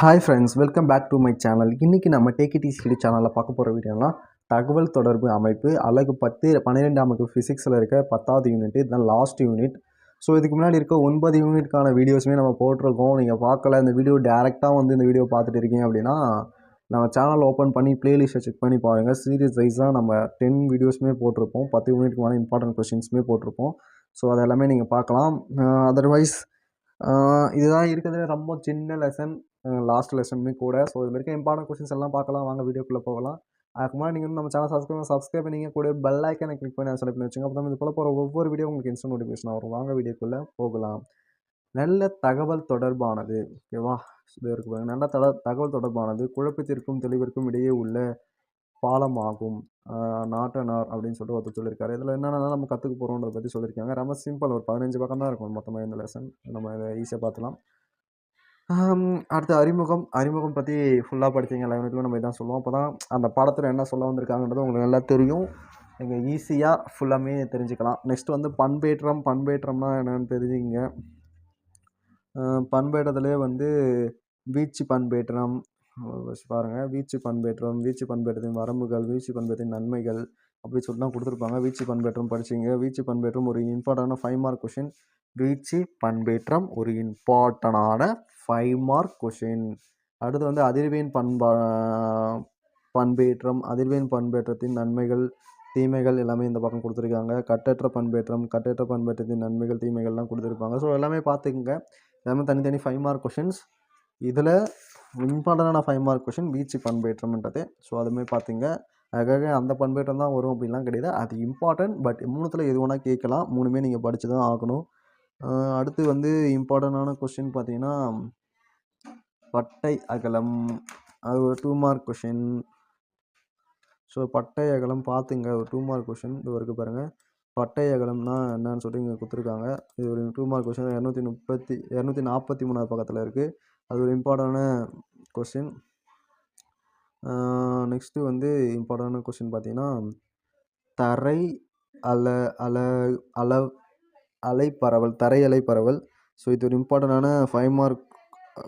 Hi friends welcome back to my channel இன்றைக்கி நம்ம take சேனலில் பார்க்க போகிற வீடியோனா தகவல் தொடர்பு அமைப்பு அழகு பத்து பன்னிரெண்டாம் வகுப்பு ஃபிசிக்ஸில் இருக்க பத்தாவது யூனிட் இதுதான் லாஸ்ட் யூனிட் ஸோ இதுக்கு முன்னாடி இருக்க ஒன்பது யூனிட்கான வீடியோஸுமே நம்ம போட்டிருக்கோம். நீங்கள் பார்க்கல இந்த வீடியோ டேரெக்டாக வந்து இந்த வீடியோ பார்த்துட்டு இருக்கீங்க அப்படின்னா நம்ம சேனல் ஓப்பன் பண்ணி ப்ளேலிஸ்ட்டை செக் பண்ணி பாருங்கள் சீரியஸ் வைஸாக நம்ம டென் வீடியோஸுமே போட்டிருப்போம். பத்து யூனிட்க்கு மேலே இம்பார்ட்டன்ட் கொஷின்ஸுமே போட்டிருப்போம். ஸோ அது எல்லாமே நீங்கள் பார்க்கலாம். அதர்வைஸ் இதுதான் இருக்கிறதுல ரொம்ப சின்ன லெசன் லாஸ்ட் லெசனுமே கூட. ஸோ இது இருக்க இம்பார்ட்டன்ட் கொஸ்டின்ஸ் எல்லாம் பார்க்கலாம். வாங்க வீடியோக்குள்ளே போகலாம். அதுக்கு முன்னாடி நீங்கள் நம்ம சேனல் சப்ஸ்கிரைப் சப்ஸ்கிரைப் பண்ணிங்க கூட பெல் ஐக்கனை கிளிக் பண்ணி செலக்ட் பண்ணி வச்சுங்க. அப்போ இது போல போகிற ஒவ்வொரு வீடியோ உங்களுக்கு இன்ஸ்டன்ட் நோட்டிஃபிகேஷன் வரும். வாங்க வீடியோக்குள்ளே போகலாம். நல்ல தகவல் தொடர்பானது. ஓகேவா இது இருக்கு பாருங்க. நல்ல தட தகவல் தொடர்பானது. குழப்பத்திற்கும் தெளிவிற்கும் இடையே உள்ள பாலமாகும். நாட்டனார் அப்படின்னு சொல்லிட்டு ஒருத்தர் சொல்லியிருக்காரு. இதில் என்னென்னா நம்ம கற்றுக்க போகிறோன்றத பற்றி சொல்லியிருக்காங்க. ரொம்ப சிம்பிள் ஒரு பதினஞ்சு பக்கம் தான் இருக்கும் மொத்தமாக இந்த லெசன் நம்ம இதை ஈஸியாக பார்த்துலாம் அடுத்து அறிமுகம். அறிமுகம் பற்றி ஃபுல்லாக படித்தீங்க லைவனுக்கு நம்ம இதான் சொல்லுவோம். அப்போ தான் அந்த பாடத்தில் என்ன சொல்ல வந்திருக்காங்கன்றது உங்களுக்கு நல்லா தெரியும். நீங்கள் ஈஸியாக ஃபுல்லாமே தெரிஞ்சுக்கலாம். நெக்ஸ்ட் வந்து பண்பேற்றம். பண்பேற்றம்னா என்னென்னு தெரிஞ்சுங்க பண்பேற்றத்துலேயே வந்து வீச்சு பண்பேற்றம். பாருங்கள் வீச்சு பண்பேற்றம் வீச்சு பண்பேற்றத்தின் வரம்புகள் வீச்சு பண்பேற்றத்தின் நன்மைகள் அப்படி சொல்லிட்டு தான் கொடுத்துருப்பாங்க. வீச்சு பண்பேற்றம் படிச்சிங்க. வீச்சு பண்பேற்றம் ஒரு இம்பார்ட்டண்டான ஃபைவ் மார்க் கொஷின் வீச்சு பண்பேற்றம் ஒரு இம்பார்ட்டனான ஃபைவ் மார்க் கொஷின் அடுத்து வந்து அதிர்வேன் பண்பா பண்பேற்றம் அதிர்வேன் பண்பேற்றத்தின் நன்மைகள் தீமைகள் எல்லாமே இந்த பக்கம் கொடுத்துருக்காங்க. கட்டற்ற பண்பேற்றம் கட்டற்ற பண்பேற்றத்தின் நன்மைகள் தீமைகள்லாம் கொடுத்துருப்பாங்க. ஸோ எல்லாமே பார்த்துக்குங்க. எல்லாமே தனித்தனி ஃபைவ் மார்க் கொஷின்ஸ் இதில் இம்பார்ட்டண்டான ஃபைவ் மார்க் கொஷின் வீச்சு பண்பேற்றம்ன்றது. ஸோ அதுமாதிரி பார்த்தீங்க அதுக்காக அந்த பண்பேற்றம் தான் வரும் அப்படின்லாம் கிடையாது. அது இம்பார்ட்டன்ட் பட் மூணுத்தில் எது வேணால் கேட்கலாம். மூணுமே நீங்கள் படித்து தான் ஆகணும் அடுத்து வந்து இம்பார்ட்டண்டான கொஷின் பார்த்தீங்கன்னா பட்டை அகலம். அது ஒரு டூ மார்க் கொஷின் ஸோ பட்டை அகலம் பார்த்துங்க ஒரு டூ மார்க் கொஷின் இது வரைக்கும் பாருங்கள் பட்டை அகலம்னா என்னன்னு சொல்லிட்டு இங்கே கொடுத்துருக்காங்க. இது ஒரு டூ மார்க் கொஷின் இரநூத்தி முப்பத்தி இரநூத்தி நாற்பத்தி மூணாவது பக்கத்தில் இருக்குது அது ஒரு இம்பார்ட்டண்டான கொஷின் நெக்ஸ்ட்டு வந்து இம்பார்ட்டண்டான கொஷின் பார்த்தீங்கன்னா தரை அல அல அல அலைப்பரவல் தரை அலை பரவல் ஸோ இது ஒரு இம்பார்ட்டண்டான ஃபைவ் மார்க்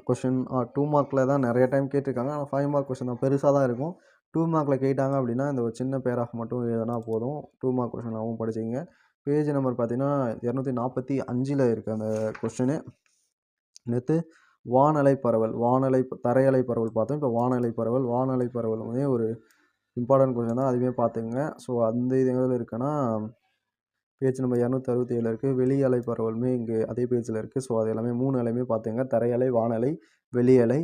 கொஷின் டூ மார்க்கில் தான் நிறைய டைம் கேட்டிருக்காங்க. ஆனால் ஃபைவ் மார்க் கொஷின் தான் பெருசாக தான் இருக்கும். டூ மார்க்கில் கேட்டாங்க அப்படின்னா இந்த ஒரு சின்ன பேராக மட்டும் எழுதினா போதும். டூ மார்க் கொஷினாகவும் படிச்சிங்க பேஜ் நம்பர் பார்த்தீங்கன்னா இரநூத்தி நாற்பத்தி அஞ்சில் இருக்குது அந்த கொஷினு நேற்று வானலை பரவல் வானலை தரையலை பரவல் பார்த்தோம். இப்போ வானலை பரவல் வானலை பரவல் வந்து ஒரு இம்பார்ட்டன்ட் கொஷின் தான். அதுவுமே பார்த்துங்க ஸோ அந்த இது எதில் இருக்குன்னா பேஜ் நம்பர் இரநூத்தி அறுபத்தி ஏழு இருக்குது வெளி அலை பரவலுமே இங்கே அதே பேஜில் இருக்குது ஸோ அது எல்லாமே மூணு அலையுமே பார்த்துங்க தரையலை வானலை வெளியலை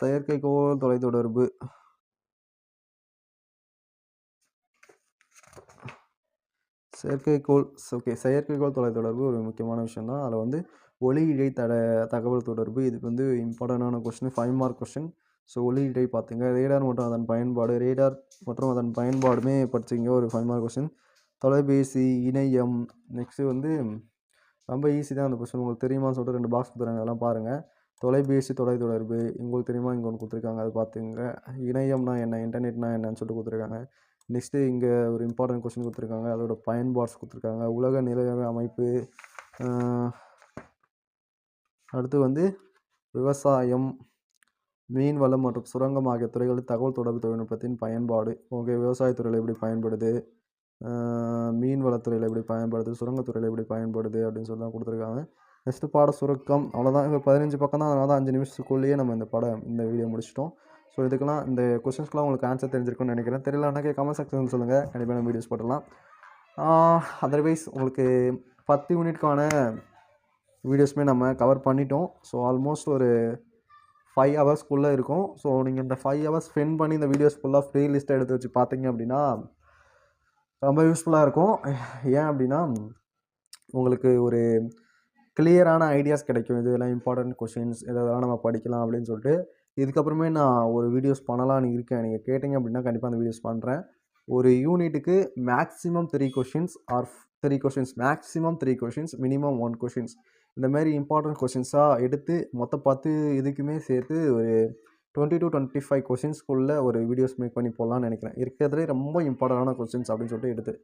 செயற்கைக்கோள் தொலைத்தொடர்பு. செயற்கைக்கோள் ஓகே செயற்கைக்கோள் தொலைத்தொடர்பு ஒரு முக்கியமான விஷயம் தான் அதில் வந்து ஒளி இடை தட தகவல் தொடர்பு இதுக்கு வந்து இம்பார்ட்டண்டான question five mark question so ஒளி இடை பார்த்துங்க. ரேடார் மற்றும் அதன் பயன்பாடு ரேடார் மற்றும் அதன் பயன்பாடுமே படிச்சிங்க. ஒரு ஃபைவ் மார்க் கொஸ்டின் தொலைபேசி இணையம் நெக்ஸ்ட்டு வந்து ரொம்ப ஈஸி தான் அந்த கொஸ்டின் உங்களுக்கு தெரியுமான்னு சொல்லிட்டு ரெண்டு பாக்ஸ் கொடுத்துறாங்க அதெல்லாம் பாருங்கள் தொலைபேசி தொலைத்தொடர்பு உங்களுக்கு தெரியுமா இங்கே ஒன்று கொடுத்துருக்காங்க. அது பார்த்துங்க. இணையம்னா என்ன? இன்டர்நெட்னா என்னன்னு சொல்லிட்டு கொடுத்துருக்காங்க. நெக்ஸ்ட்டு இங்கே ஒரு இம்பார்ட்டன்ட் கொஸ்டின் கொடுத்துருக்காங்க. அதோட பயன்பாட்ஸ் கொடுத்துருக்காங்க. உலக நிலைய அமைப்பு அடுத்து வந்து விவசாயம் மீன் வளம் மற்றும் சுரங்கம் ஆகிய துறைகளில் தகவல் தொடர்பு தொழில்நுட்பத்தின் பயன்பாடு. ஓகே விவசாயத்துறையில் எப்படி பயன்படுது? மீன் வளத்துறையில் எப்படி பயன்படுது? சுரங்கத்துறையில் எப்படி பயன்படுது? அப்படின்னு சொல்லி தான் கொடுத்துருக்காங்க. நெக்ஸ்ட்டு பாட சுருக்கம். அவ்வளோதான் இப்போ பதினஞ்சு பக்கம் தான். அதனால தான் அஞ்சு நிமிஷத்துக்குள்ளேயே நம்ம இந்த படம் இந்த வீடியோ முடிச்சிட்டோம். ஸோ இதுக்கெல்லாம் இந்த கொஸ்டின்ஸ்க்குலாம் உங்களுக்கு ஆன்சர் தெரிஞ்சிருக்கும்னு நினைக்கிறேன். தெரியலனாக்கே கமெண்ட் செக்ஷன் சொல்லுங்கள் கண்டிப்பாக நம்ம வீடியோஸ் போடலாம் அதர்வைஸ் உங்களுக்கு பத்து யூனிட்கான வீடியோஸுமே நம்ம கவர் பண்ணிட்டோம். ஸோ ஆல்மோஸ்ட் ஒரு ஃபைவ் ஹவர்ஸ்க்குள்ளே இருக்கும். ஸோ நீங்கள் இந்த ஃபைவ் ஹவர்ஸ் ஸ்பெண்ட் பண்ணி இந்த வீடியோஸ் ஃபுல்லாக ஃப்ரீ லிஸ்ட்டை எடுத்து வச்சு பார்த்தீங்க அப்படின்னா ரொம்ப யூஸ்ஃபுல்லாக இருக்கும். ஏன் அப்படின்னா உங்களுக்கு ஒரு கிளியரான ஐடியாஸ் கிடைக்கும். இதெல்லாம் இம்பார்ட்டண்ட் கொஷின்ஸ் இதெல்லாம் நம்ம படிக்கலாம் அப்படின்னு சொல்லிட்டு. இதுக்கப்புறமே நான் ஒரு வீடியோஸ் பண்ணலான்னு இருக்கேன். நீங்கள் கேட்டிங்க அப்படின்னா கண்டிப்பாக அந்த வீடியோஸ் பண்ணுறேன் ஒரு யூனிட்டுக்கு maximum three questions or three questions maximum three questions minimum one questions இந்த மாதிரி இம்பார்ட்டன்ட் கொஷின்ஸாக எடுத்து மொத்த பத்து இதுக்குமே சேர்த்து ஒரு டுவெண்ட்டி டு டுவெண்ட்டி ஃபைவ் கொஷின்ஸ்க்குள்ளே ஒரு வீடியோஸ் மேக் பண்ணி போடலான்னு நினைக்கிறேன். இருக்கிறதுலே ரொம்ப இம்பார்ட்டண்டான கொஷின்ஸ் அப்படின்னு சொல்லிட்டு எடுத்து.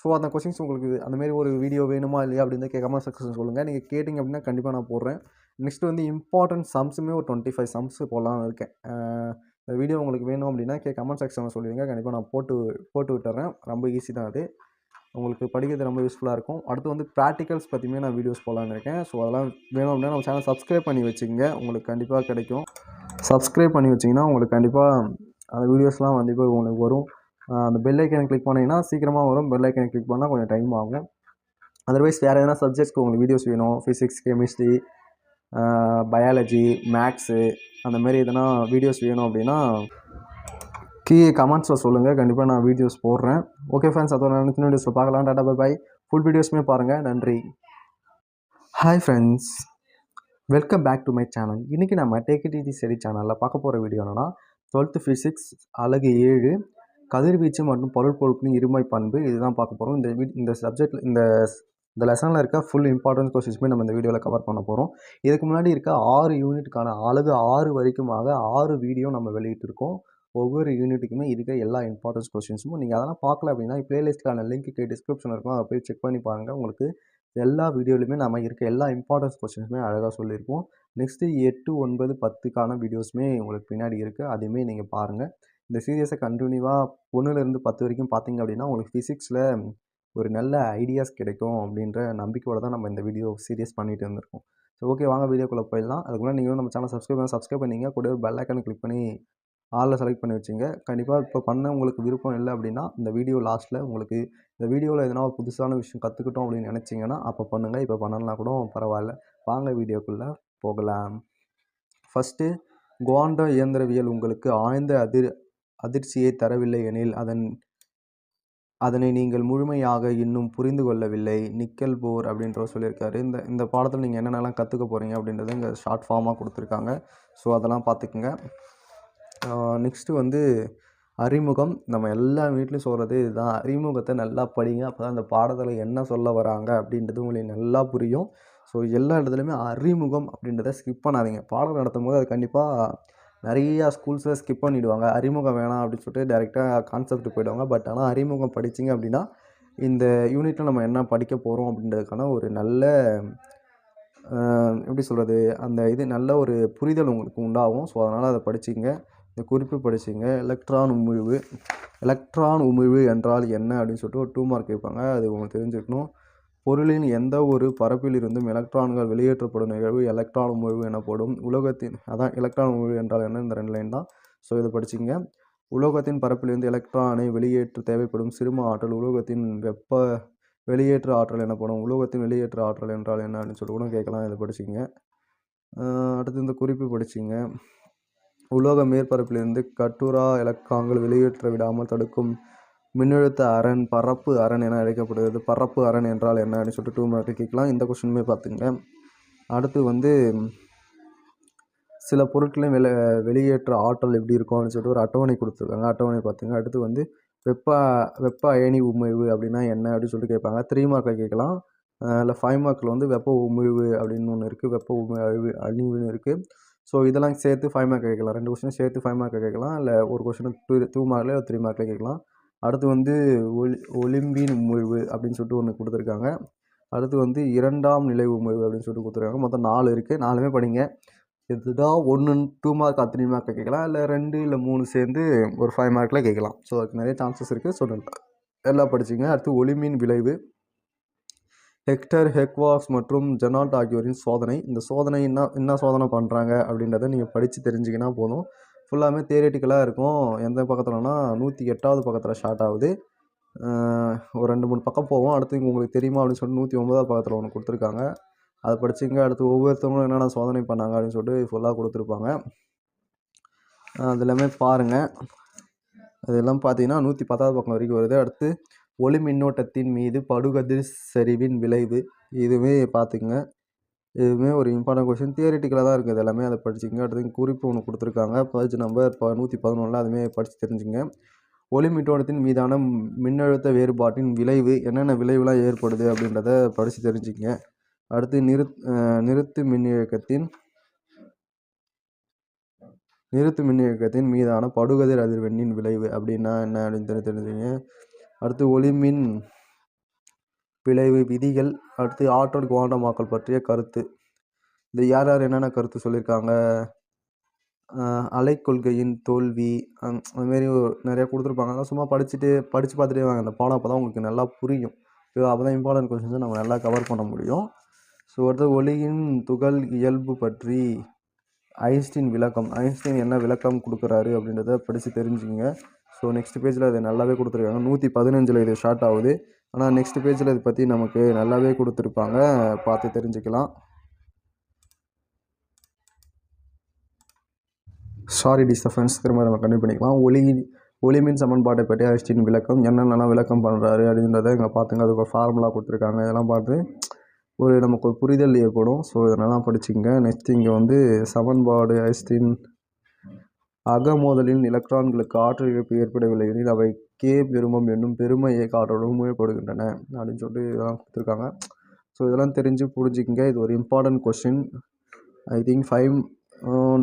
ஸோ அந்த கொஷின்ஸ் உங்களுக்கு அந்தமாரி ஒரு வீடியோ வேணுமா இல்லையா அப்படின்னு கேட்காம சக்ஸஸ் சொல்லுங்கள் நீங்கள் கேட்டிங்க அப்படின்னா கண்டிப்பாக நான் போடுறேன். நெக்ஸ்ட் வந்து இம்பார்ட்டன்ட் சம்ஸுமே ஒரு டுவெண்ட்டி ஃபைவ் சம்ஸ் போடலான்னு இருக்கேன் இந்த வீடியோ உங்களுக்கு வேணும் அப்படின்னா கே கமெண்ட் செக்ஷனில் சொல்லிடுங்க. கண்டிப்பாக நான் போட்டு போட்டு விட்டுறேன். ரொம்ப ஈஸி தான் அது. உங்களுக்கு படிக்கிறது ரொம்ப யூஸ்ஃபுல்லாக இருக்கும். அடுத்து வந்து ப்ராக்டிகல்ஸ் பற்றியுமே நான் வீடியோஸ் போடலான்னு இருக்கேன். ஸோ அதெல்லாம் வேணும் அப்படின்னா நம்ம சேனல் சப்ஸ்கிரைப் பண்ணி வச்சுக்கோங்க. உங்களுக்கு கண்டிப்பாக கிடைக்கும். சப்ஸ்கிரைப் பண்ணி வச்சிங்கன்னா உங்களுக்கு கண்டிப்பாக அந்த வீடியோஸ்லாம் வந்து இப்போ உங்களுக்கு வரும். அந்த பெல் ஐக்கனை கிளிக் பண்ணிங்கன்னா சீக்கிரமாக வரும். பெல் ஐக்கனை கிளிக் பண்ணால் கொஞ்சம் டைம் ஆகும். அதர்வைஸ் வேறு எதனா சப்ஜெக்ட்ஸ்க்கு உங்களுக்கு வீடியோஸ் வேணும். ஃபிசிக்ஸ் கெமிஸ்ட்ரி பயாலஜி மேக்ஸு அந்த மாதிரி எதனா வீடியோஸ் வேணும் அப்படின்னா கீழே கமெண்ட்ஸில் சொல்லுங்கள் கண்டிப்பாக நான் வீடியோஸ் போடுறேன். ஓகே ஃப்ரெண்ட்ஸ் அதோட நினைச்சு வீடியோஸில் பார்க்கலாம். டாடா பை பாய் ஃபுல் வீடியோஸுமே பாருங்கள் நன்றி. Hi friends welcome back to my channel இன்றைக்கி நம்ம டேக் இட் ஈஸி சேனலில் பார்க்க போகிற வீடியோ என்னென்னா டுவெல்த்து ஃபிசிக்ஸ் அழகு ஏழு கதிர்வீச்சு மற்றும் பொருள் பொருட்களின் இருமை பண்பு. இதுதான் பார்க்க போகிறோம் இந்த வீ இந்த சப்ஜெக்ட் இந்த இந்த லெசனில் இருக்க ஃபுல் இம்பார்ட்டன்ஸ் கொஸ்டின்ஸுமே நம்ம இந்த வீடியோவில் கவர் பண்ண போகிறோம் இதுக்கு முன்னாடி இருக்க ஆறு யூனிட்டுக்கான அழகு ஆறு வரைக்குமாக ஆறு வீடியோ நம்ம வெளியிட்டிருக்கோம். ஒவ்வொரு யூனிட்டுக்குமே இருக்க எல்லா இம்பார்ட்டன்ஸ் கொஸ்டின்ஸும் நீங்கள் அதெல்லாம் பார்க்கல அப்படின்னா பிளேலிஸ்ட்டுக்கான லிங்க்கு டிஸ்கிரிப்ஷன் இருக்கும். அதை போய் செக் பண்ணி பாருங்கள் உங்களுக்கு எல்லா வீடியோலையுமே நம்ம இருக்க எல்லா இம்பார்ட்டன்ஸ் கொஸ்டின்ஸுமே அழகாக சொல்லியிருக்கோம் நெக்ஸ்ட்டு எட்டு ஒன்பது பத்துக்கான வீடியோஸுமே உங்களுக்கு பின்னாடி இருக்குது அதையுமே நீங்கள் பாருங்கள் இந்த சீரியஸை கண்டினியூவாக ஒன்றுலேருந்து பத்து வரைக்கும் பார்த்தீங்க அப்படின்னா உங்களுக்கு ஃபிசிக்ஸில் ஒரு நல்ல ஐடியாஸ் கிடைக்கும் அப்படின்ற நம்பிக்கையோடு தான் நம்ம இந்த வீடியோ சீரியஸ் பண்ணிகிட்டு இருந்திருக்கோம். ஸோ ஓகே வாங்க வீடியோக்குள்ளே போயிடலாம். அதுக்குள்ளே நீங்களும் நம்ம சேனல் சப்ஸ்கிரைப் பண்ணி சப்ஸ்கிரைப் பண்ணிங்க. கூட ஒரு பெல் ஐக்கானை கிளிக் பண்ணி ஆளில் செலக்ட் பண்ணி வச்சுங்க. கண்டிப்பாக இப்போ பண்ண உங்களுக்கு விருப்பம் இல்லை அப்படின்னா இந்த வீடியோ லாஸ்ட்டில் உங்களுக்கு இந்த வீடியோவில் எதனா ஒரு புதுசான விஷயம் கற்றுக்கிட்டோம் அப்படின்னு நினச்சிங்கன்னா அப்போ பண்ணுங்கள் இப்போ பண்ணலாம் கூட பரவாயில்ல. வாங்க வீடியோக்குள்ளே போகலாம். ஃபஸ்ட்டு குவாண்டம் இயந்திரவியல் உங்களுக்கு ஆழ்ந்த அதிர் அதிர்ச்சியை தரவில்லை எனில் அதன் அதனை நீங்கள் முழுமையாக இன்னும் புரிந்து கொள்ளவில்லை. நிக்கல் போர் அப்படின்றவர் சொல்லியிருக்காரு. இந்த இந்த பாடத்தில் நீங்கள் என்னென்னலாம் கற்றுக்க போகிறீங்க அப்படின்றத இங்கே ஷார்ட் ஃபார்மாக கொடுத்துருக்காங்க. ஸோ அதெல்லாம் பார்த்துக்குங்க. நெக்ஸ்ட்டு வந்து அறிமுகம். நம்ம எல்லா வீட்லையும் சொல்கிறது இதுதான். அறிமுகத்தை நல்லா படிங்க. அப்போ தான் அந்த பாடத்தில் என்ன சொல்ல வராங்க அப்படின்றது உங்களுக்கு நல்லா புரியும். ஸோ எல்லா இடத்துலையுமே அறிமுகம் அப்படின்றத ஸ்கிப் பண்ணாதீங்க. பாடம் நடத்தும் போது அது கண்டிப்பாக நிறையா ஸ்கூல்ஸில் ஸ்கிப் பண்ணிவிடுவாங்க அறிமுகம் வேணாம் அப்படின்னு சொல்லிட்டு டேரெக்டாக கான்செப்ட் போயிடுவாங்க. பட் ஆனால் அறிமுகம் படிச்சிங்க அப்படின்னா இந்த யூனிட்டில் நம்ம என்ன படிக்க போகிறோம் அப்படின்றதுக்கான ஒரு நல்ல எப்படி சொல்கிறது அந்த இது நல்ல ஒரு புரிதல் உங்களுக்கு உண்டாகும். ஸோ அதனால் அதை படிச்சிங்க இந்த குறிப்பு படிச்சிங்க. எலக்ட்ரான் உமிழ்வு எலக்ட்ரான் உமிழ்வு என்றால் என்ன? அப்படின்னு சொல்லிட்டு ஒரு டூ மார்க் கேட்பாங்க. அது உங்களுக்கு தெரிஞ்சுக்கணும். பொருளின் எந்த ஒரு பரப்பிலிருந்தும் எலக்ட்ரான்கள் வெளியேற்றப்படும் நிகழ்வு எலக்ட்ரான் உமிழ்வு எனப்படும். உலோகத்தின் அதான் எலக்ட்ரான் உமிழ்வு என்றால் என்ன? இந்த ரெண்டு லைன் தான். ஸோ இதை படிச்சிங்க. உலோகத்தின் பரப்பிலிருந்து எலக்ட்ரானை வெளியேற்ற தேவைப்படும் சிறும ஆற்றல் உலோகத்தின் வெப்ப வெளியேற்ற ஆற்றல் எனப்படும். உலோகத்தின் வெளியேற்ற ஆற்றல் என்றால் என்ன? அப்படின்னு சொல்லி கூட கேட்கலாம். இதை படிச்சிங்க. அடுத்து இந்த குறிப்பு படிச்சிங்க. உலோக மேற்பரப்பிலிருந்து கட்டுரா எலக்ட்ரான்கள் வெளியேற்ற விடாமல் தடுக்கும் மின்னழுத்த அரண் பரப்பு அரண் என அழைக்கப்படுகிறது. பரப்பு அரண் என்றால் என்ன? அப்படின்னு சொல்லிட்டு டூ மார்க்கு கேட்கலாம். இந்த கொஸ்டினுமே பார்த்துங்க. அடுத்து வந்து சில பொருட்களையும் வெளி வெளியேற்ற ஆற்றல் எப்படி இருக்கும்? அப்படின்னு சொல்லிட்டு ஒரு அட்டவணை கொடுத்துருக்காங்க. அட்டவணை பார்த்துங்க. அடுத்து வந்து வெப்ப வெப்ப அயனி உமிழ்வு அப்படின்னா என்ன? அப்படின்னு சொல்லிட்டு கேட்பாங்க. த்ரீ மார்க்கில் கேட்கலாம். இல்லை ஃபைவ் மார்க்கில் வந்து வெப்ப உமிழ்வு அப்படின்னு ஒன்று இருக்குது வெப்ப உமிழ்வு அழிவுன்னு இருக்குது ஸோ இதெல்லாம் சேர்த்து ஃபைவ் மார்க் கேட்கலாம். ரெண்டு கொஸ்டின் சேர்த்து ஃபைவ் மார்க் கேட்கலாம். இல்லை ஒரு கொஸ்டின் டூ டூ மார்க்கில் இல்லை த்ரீ மார்க்கில் கேட்கலாம். அடுத்து வந்து ஒலி ஒலிம்பின் உமிழ்வு அப்படின்னு சொல்லிட்டு ஒன்று கொடுத்துருக்காங்க. அடுத்து வந்து இரண்டாம் நிலை உமிழ்வு அப்படின்னு சொல்லிட்டு கொடுத்துருக்காங்க. மொத்தம் நாலு இருக்குது நாலுமே படிங்க. இதுதான் ஒன்று டூ மார்க் த்ரீ மார்க்கில் கேட்கலாம். இல்லை ரெண்டு இல்லை மூணு சேர்ந்து ஒரு ஃபைவ் மார்க்கில் கேட்கலாம். ஸோ அதுக்கு நிறைய சான்சஸ் இருக்குது ஸோ எல்லாம் படிச்சிங்க. அடுத்து ஒளிமின் விளைவு. ஹெக்டர் ஹெக்வாக்ஸ் மற்றும் ஜெனால்ட் ஆகியோரின் சோதனை. இந்த சோதனை என்ன என்ன சோதனை பண்ணுறாங்க அப்படின்றத நீங்கள் படித்து தெரிஞ்சிங்கன்னா போதும். ஃபுல்லாமே தேரட்டிக்கலாக இருக்கும். எந்த பக்கத்துலனா நூற்றி எட்டாவது பக்கத்தில் ஸ்டார்ட் ஆகுது. ஒரு ரெண்டு மூணு பக்கம் போவோம். அடுத்து உங்களுக்கு தெரியுமா அப்படின்னு சொல்லிட்டு நூற்றி ஒன்பதாவது பக்கத்தில் ஒன்று கொடுத்துருக்காங்க. அதை படிச்சிங்க. அடுத்து ஒவ்வொருத்தவங்களும் என்னென்ன சோதனை பண்ணாங்க அப்படின்னு சொல்லிட்டு ஃபுல்லாக கொடுத்துருப்பாங்க. அது எல்லாமே பாருங்கள் அதெல்லாம் பார்த்தீங்கன்னா நூற்றி பத்தாவது பக்கம் வரைக்கும் வருது. அடுத்து ஒளி மின்னோட்டத்தின் மீது படுகதிர் சரிவின் விளைவு. இதுவுமே பார்த்துக்குங்க. இதுவுமே ஒரு இம்பார்ட்டன்ட் கொஷின் தியரிட்டிக்கலாக தான் இருக்குது எல்லாமே. அதை படிச்சுங்க அடுத்து குறிப்பு ஒன்று கொடுத்துருக்காங்க. பேஜ் நம்பர் இப்போ நூற்றி பதினொன்றில் அதுவுமே படித்து தெரிஞ்சுங்க ஒளி மின்னோட்டத்தின் மீதான மின்னழுத்த வேறுபாட்டின் விளைவு என்னென்ன விளைவுலாம் ஏற்படுது அப்படின்றத படித்து தெரிஞ்சுங்க அடுத்து நிறுத் நிறுத்து மின்னியக்கத்தின் நிறுத்து மின்னியக்கத்தின் மீதான படுகதிர் அதிர்வெண்ணின் விளைவு அப்படின்னா என்ன அப்படின்னு தெரிஞ்சுங்க அடுத்து ஒளிமின் விளைவு விதிகள் அடுத்து ஆற்றல் குவாண்டமாக்கல் பற்றிய கருத்து. இந்த யார் யார் என்னென்ன கருத்து சொல்லியிருக்காங்க? அலை அலைக்கொள்கையின் தோல்வி அந் அதுமாரி நிறையா கொடுத்துருப்பாங்க. அதெல்லாம் சும்மா படிச்சுட்டு படித்து பார்த்துட்டே வாங்க. அந்த பாடம் அப்போ தான் உங்களுக்கு நல்லா புரியும். அப்போ தான் இம்பார்ட்டன்ட் கொஷின்ஸை நம்ம நல்லா கவர் பண்ண முடியும். ஸோ அடுத்து ஒளியின் துகள் இயல்பு பற்றி ஐன்ஸ்டீன் விளக்கம். ஐன்ஸ்டீன் என்ன விளக்கம் கொடுக்குறாரு அப்படின்றத படித்து தெரிஞ்சுங்க ஸோ நெக்ஸ்ட் பேஜில் அது நல்லாவே கொடுத்துருக்காங்க. நூற்றி பதினஞ்சில் இது ஷார்ட் ஆகுது. ஆனால் நெக்ஸ்ட் பேஜில் இதை பற்றி நமக்கு நல்லாவே கொடுத்துருப்பாங்க. பார்த்து தெரிஞ்சுக்கலாம். சாரி டிஸ்டர்பன்ஸ் திரும்ப நம்ம கண்டினியூ பண்ணிக்கலாம். ஒளி ஒளிமின் சமன்பாட்டை பற்றி ஐன்ஸ்டீன் விளக்கம். என்னென்னலாம் விளக்கம் பண்ணுறாரு அப்படின்றத இங்கே பார்த்துங்க. அதுக்கு ஒரு ஃபார்முலா கொடுத்துருக்காங்க. இதெல்லாம் பார்த்து ஒரு நமக்கு ஒரு புரிதல் ஏற்படும். ஸோ இதெல்லாம் படிச்சுங்க. நெக்ஸ்ட் இங்கே வந்து சமன்பாடு அக அகமோதலின் எலக்ட்ரான்களுக்கு ஆற்றல் இழப்பு ஏற்படவில்லை எனில் அவை கே பெருமம் என்னும் பெருமையை காட்டவும் முயற்படுகின்றன அப்படின்னு சொல்லிட்டு இதெல்லாம் கொடுத்துருக்காங்க. ஸோ இதெல்லாம் தெரிஞ்சு புரிஞ்சுக்கங்க. இது ஒரு important question I think five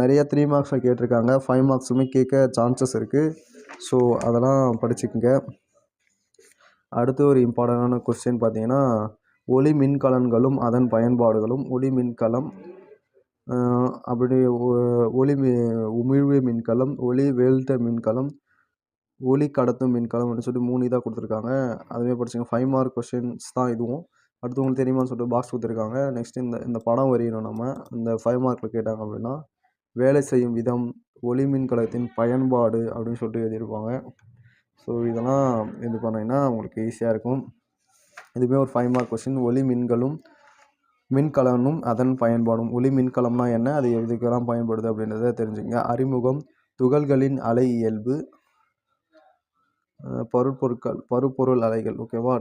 நிறைய த்ரீ மார்க்ஸில் கேட்டிருக்காங்க. ஃபைவ் மார்க்ஸுமே கேட்க சான்சஸ் இருக்குது ஸோ அதெல்லாம் படிச்சுக்கோங்க. அடுத்து ஒரு இம்பார்ட்டண்டான கொஸ்டின் பார்த்தீங்கன்னா ஒளி மின்கலன்களும் அதன் பயன்பாடுகளும் ஒளி மின்கலம் அப்படி ஒ- ஒளி உமிழ்வு மின்கலம் ஒளி வேல்ட்ட மின்கலம் ஒளி கடத்தும் மின்கலம் அப்படின்னு சொல்லிட்டு மூணு இதாக கொடுத்துருக்காங்க. அதுவே படிச்சுங்க. ஃபைவ் மார்க் கொஷின்ஸ் தான் இதுவும். அடுத்து உங்களுக்கு தெரியுமான்னு சொல்லிட்டு பாக்ஸ் கொடுத்துருக்காங்க. நெக்ஸ்ட் இந்த இந்த படம் வரையணும் நம்ம. இந்த ஃபைவ் மார்க்கில் கேட்டாங்க அப்படின்னா வேலை செய்யும் விதம் ஒளி மின்கலத்தின் பயன்பாடு அப்படின்னு சொல்லிட்டு எழுதியிருப்பாங்க. ஸோ இதெல்லாம் இது பண்ணிங்கன்னா உங்களுக்கு ஈஸியாக இருக்கும். இதுவே ஒரு ஃபைவ் மார்க் கொஸ்டின் ஒளி மின்களும் மின்கலனும் அதன் பயன்பாடும். ஒளி மின்கலம்னா என்ன? அது எதுக்கெல்லாம் பயன்படுது அப்படின்றத தெரிஞ்சுங்க அறிமுகம் துகள்களின் அலை இயல்பு பருப்பொருட்கள் பருப்பொருள் அலைகள் ஓகேவா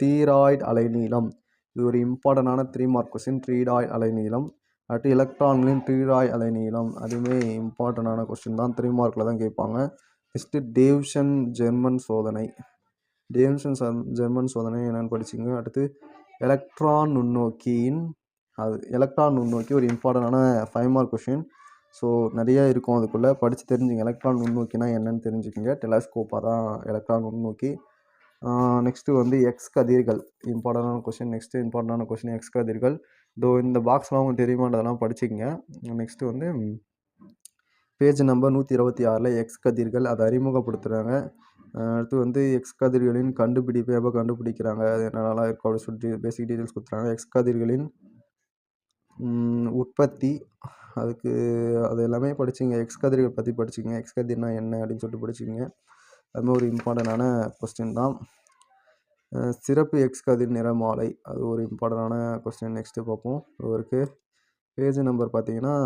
தீராய்டு அலைநீளம். இது ஒரு இம்பார்ட்டண்டான த்ரீ மார்க் கொஸ்டின் ட்ரீடாய்டு அலைநீளம். அடுத்து எலக்ட்ரான்களின் ட்ரீடாய் அலைநீளம். அதுவுமே இம்பார்ட்டண்டான கொஸ்டின் தான். த்ரீ மார்க்கில் தான் கேட்பாங்க. நெக்ஸ்ட்டு டேவ்ஷன் ஜெர்மன் சோதனை. டேவ்ஷன் ஜெர்மன் சோதனை என்னென்னு படிச்சுங்க அடுத்து எலக்ட்ரான் நுண்ணோக்கியின் அது எலக்ட்ரான் நுண்ணோக்கி ஒரு இம்பார்ட்டண்டான ஃபைவ் மார்க் கொஷின் ஸோ நிறைய இருக்கும் அதுக்குள்ளே. படித்து தெரிஞ்சுங்க. எலக்ட்ரான் நுண்ணோக்கினா என்னன்னு தெரிஞ்சுக்கோங்க. டெலாஸ்கோப்பாக தான் எலக்ட்ரான் நுண்ணோக்கி. நெக்ஸ்ட்டு வந்து எக்ஸ் கதிர்கள். இம்பார்ட்டண்டான கொஷின் நெக்ஸ்ட்டு இம்பார்ட்டண்டான கொஷின் எக்ஸ் கதிர்கள். இதோ இந்த பாக்ஸ்லாம் உங்களுக்கு தெரியுமான்றதெல்லாம் படிச்சுக்கங்க. நெக்ஸ்ட்டு வந்து பேஜ் நம்பர் நூற்றி இருபத்தி ஆறில் எக்ஸ் கதிர்கள். அதை அறிமுகப்படுத்துகிறாங்க அடுத்து வந்து எக்ஸ் கதிர்களின் கண்டுபிடிப்பு எப்போ கண்டுபிடிக்கிறாங்க? அது என்னென்னலாம் இருக்கும் அப்படின்னு சொல்லிட்டு பேசிக் டீட்டெயில்ஸ் கொடுத்துறாங்க. எக்ஸ் கதிர்களின் உற்பத்தி அதுக்கு அது எல்லாமே படிச்சிங்க. எக்ஸ் கதிர்கள் பற்றி படிச்சிங்க. எக்ஸ் கதிர்னா என்ன அப்படின்னு சொல்லிட்டு படிச்சிங்க. அது மாதிரி ஒரு இம்பார்ட்டண்டான கொஸ்டின் தான். சிறப்பு எக்ஸ் கதிர் நிறமாலை. அது ஒரு இம்பார்ட்டண்டான கொஸ்டின் நெக்ஸ்ட்டு பார்ப்போம். இவருக்கு பேஜ் நம்பர் பார்த்தீங்கன்னா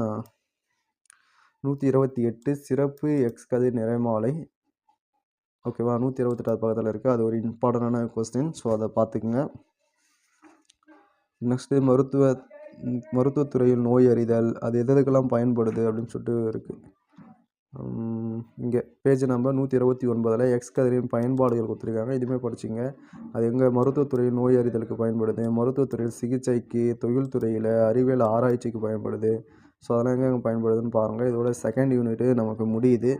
நூற்றி இருபத்தி எட்டு. சிறப்பு எக்ஸ் கதிர் நிறமாலை. ஓகேவா? நூற்றி இருபத்தெட்டாவது பக்கத்தில் இருக்குது அது ஒரு இம்பார்ட்டண்டான கொஸ்டின் ஸோ அதை பார்த்துக்குங்க. நெக்ஸ்ட்டு மருத்துவ மருத்துவத்துறையில் நோய் அறிதல். அது எது எதுக்கெல்லாம் பயன்படுது அப்படின்னு சொல்லிட்டு இருக்குது இங்கே பேஜ் நம்பர் நூற்றி இருபத்தி ஒன்பதில் எக்ஸ் கதிரின் பயன்பாடுகள் கொடுத்துருக்காங்க. இதுவுமே படிச்சிங்க. அது எங்கே மருத்துவத்துறையில் நோய் அறிதலுக்கு பயன்படுது? மருத்துவத்துறையில் சிகிச்சைக்கு தொழில்துறையில் அறிவியல் ஆராய்ச்சிக்கு பயன்படுது. ஸோ அதெல்லாம் எங்கே எங்கே பயன்படுதுன்னு பாருங்கள் இதோட செகண்ட் யூனிட்டு நமக்கு முடியுது.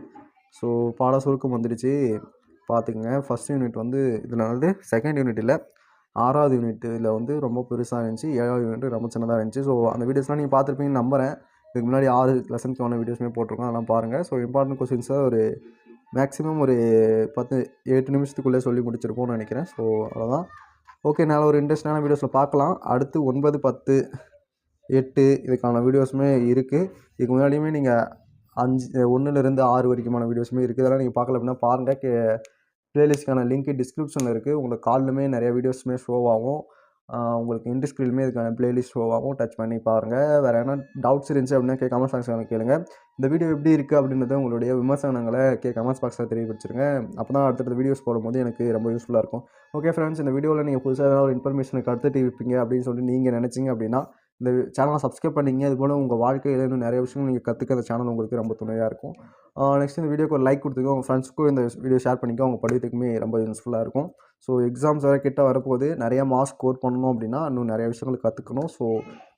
ஸோ பாட சுருக்கம் வந்துடுச்சு. பார்த்துக்குங்க. ஃபஸ்ட் யூனிட் வந்து இதில் வந்து செகண்ட் யூனிட் இல்லை. ஆறாவது யூனிட்டில் வந்து ரொம்ப பெருசாக இருந்துச்சு. ஏழாவது யூனிட் ரொம்ப சின்னதாக இருந்துச்சு. ஸோ அந்த வீடியோஸ்லாம் நீங்கள் பார்த்துருப்பீங்கன்னு நம்புகிறேன் இதுக்கு முன்னாடி ஆறு லெசன்க்கான வீடியோஸ்மே போட்டிருக்கோம். அதெல்லாம் பாருங்கள் ஸோ இம்பார்ட்டன்ட் கொஸ்டின்ஸை ஒரு மேக்ஸிமம் ஒரு பத்து எட்டு நிமிஷத்துக்குள்ளே சொல்லி முடிச்சிருப்போம்னு நினைக்கிறேன். ஸோ அவ்வளோதான் ஓகே நான் ஒரு இன்ட்ரெஸ்டான வீடியோஸில் பார்க்கலாம். அடுத்து ஒன்பது பத்து எட்டு இதுக்கான வீடியோஸுமே இருக்குது இதுக்கு முன்னாடியுமே நீங்கள் அஞ்சு ஒன்றுலேருந்து ஆறு வரைக்குமான வீடியோஸுமே இருக்குது இதெல்லாம் நீங்கள் பார்க்கல அப்படின்னா பாருங்கள் கே ப்ளேலிஸ்ட்க்கான லிங்க் டிஸ்கிரிப்ஷனில் இருக்குது உங்களுக்கு கால்லுமே நிறைய வீடியோஸுமே ஷோ ஆகும். உங்களுக்கு இன்டிஸ்கிரிலுமே இதுக்கான பிளேலிஸ்ட் ஷோ டச் பண்ணி பாருங்கள் வேறு என்ன டவுட்ஸ் இருந்துச்சு அப்படின்னா கே கமெண்ட் பாக்ஸில் கேளுங்க. இந்த வீடியோ எப்படி இருக்குது அப்படின்றத உங்களுடைய விமர்சனங்களை கே கமெண்ட்ஸ் பாக்ஸில் தெரியப்படுத்துருங்க. அப்போ தான் அடுத்தடுத்த வீடியோஸ் போடும்போது எனக்கு ரொம்ப யூஸ்ஃபுல்லாக இருக்கும். ஓகே ஃப்ரெண்ட்ஸ் இந்த வீடியோவில் நீங்கள் புதுசாக ஏதாவது ஒரு இன்ஃபர்மேஷனுக்கு அடுத்துட்டு இருப்பீங்க அப்படின்னு சொல்லிட்டு நீங்கள் நினச்சிங்க அப்படின்னா இந்த சேனலை சப்ஸ்கிரைப் பண்ணிங்க. அதுபோல் உங்கள் வாழ்க்கையில் இன்னும் நிறைய விஷயங்கள் நீங்கள் கற்றுக்க அந்த சேனல் உங்களுக்கு ரொம்ப துணையாக இருக்கும். நெக்ஸ்ட் இந்த வீடியோக்கு ஒரு லைக் கொடுத்துக்கோ. உங்கள் ஃப்ரெண்ட்ஸ்க்கும் இந்த வீடியோ ஷேர் பண்ணிக்கோ. அவங்க படிக்கிறதுக்குமே ரொம்ப யூஸ்ஃபுல்லாக இருக்கும். ஸோ எக்ஸாம்ஸ் வேறு கிட்ட வரப்போகுது. நிறைய மார்க்ஸ் ஸ்கோர் பண்ணணும் அப்படின்னா இன்னும் நிறைய விஷயங்கள் கற்றுக்கணும் ஸோ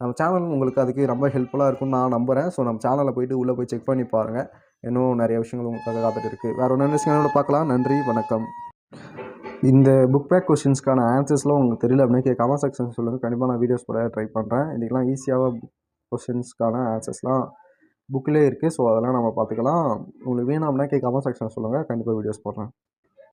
நம்ம சேனல் உங்களுக்கு அதுக்கு ரொம்ப ஹெல்ப்ஃபுல்லாக இருக்கும்னு நான் நம்புகிறேன் ஸோ நம்ம சேனலில் போயிட்டு உள்ளே போய் செக் பண்ணி பாருங்கள் இன்னும் நிறைய விஷயங்கள் உங்களுக்கு காத்துட்டு இருக்குது வேறு ஒன்று விஷயங்களோட பார்க்கலாம். நன்றி. வணக்கம். இந்த புக் பேக் கொஷின்ஸ்க்கான ஆன்சர்ஸ்லாம் உங்களுக்கு தெரியல அப்படின்னு கே கமெண்ட் செக்ஷன் சொல்லுங்கள் கண்டிப்பாக நான் வீடியோஸ் போட ட்ரை பண்ணுறேன் இதுக்கெலாம் ஈஸியாக கொஷின்ஸ்க்கான ஆன்சர்ஸ்லாம் புக்கிலே இருக்குது ஸோ அதெல்லாம் நம்ம பார்த்துக்கலாம். உங்களுக்கு வேணும் அப்படின்னா கே கமெண்ட் செக்ஷன் சொல்லுங்கள் கண்டிப்பாக வீடியோஸ் போடுறேன்.